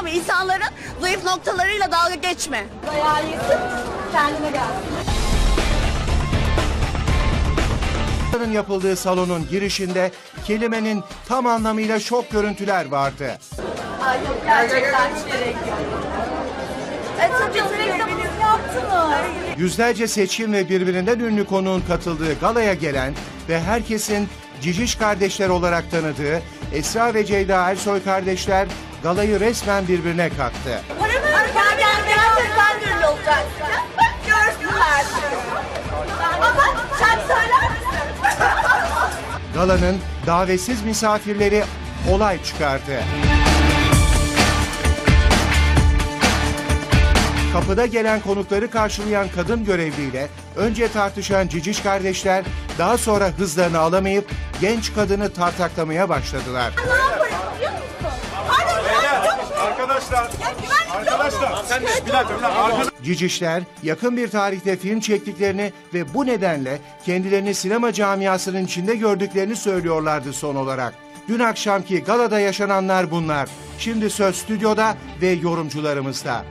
Tamam mı? İnsanların zayıf noktalarıyla dalga geçme. Dayağı yesin, kendine gel. Yapıldığı salonun girişinde kelimenin tam anlamıyla şok görüntüler vardı. Ay yok gerçekten hiç gerek yok. E tabii reklamını yaptınız. Yüzlerce seçkin ve birbirinden ünlü konuğun katıldığı galaya gelen ve herkesin Ciciş kardeşler olarak tanıdığı Esra ve Ceyda Ersoy kardeşler galayı resmen birbirine kattı. Paramı gel gel gerçekten ünlü olacaksın. Görsünler. Ama sen söyler misin? Galanın davetsiz misafirleri olay çıkardı. Kapıda gelen konukları karşılayan kadın görevliyle önce tartışan ciciş kardeşler daha sonra hızlarını alamayıp genç kadını tartaklamaya başladılar. Ne Arkadaşlar. Sen de bir dakika, bir dakika. Arkadaşlar. Cicişler yakın bir tarihte film çektiklerini ve bu nedenle kendilerini sinema camiasının içinde gördüklerini söylüyorlardı son olarak. Dün akşamki galada yaşananlar bunlar. Şimdi söz stüdyoda ve yorumcularımızda.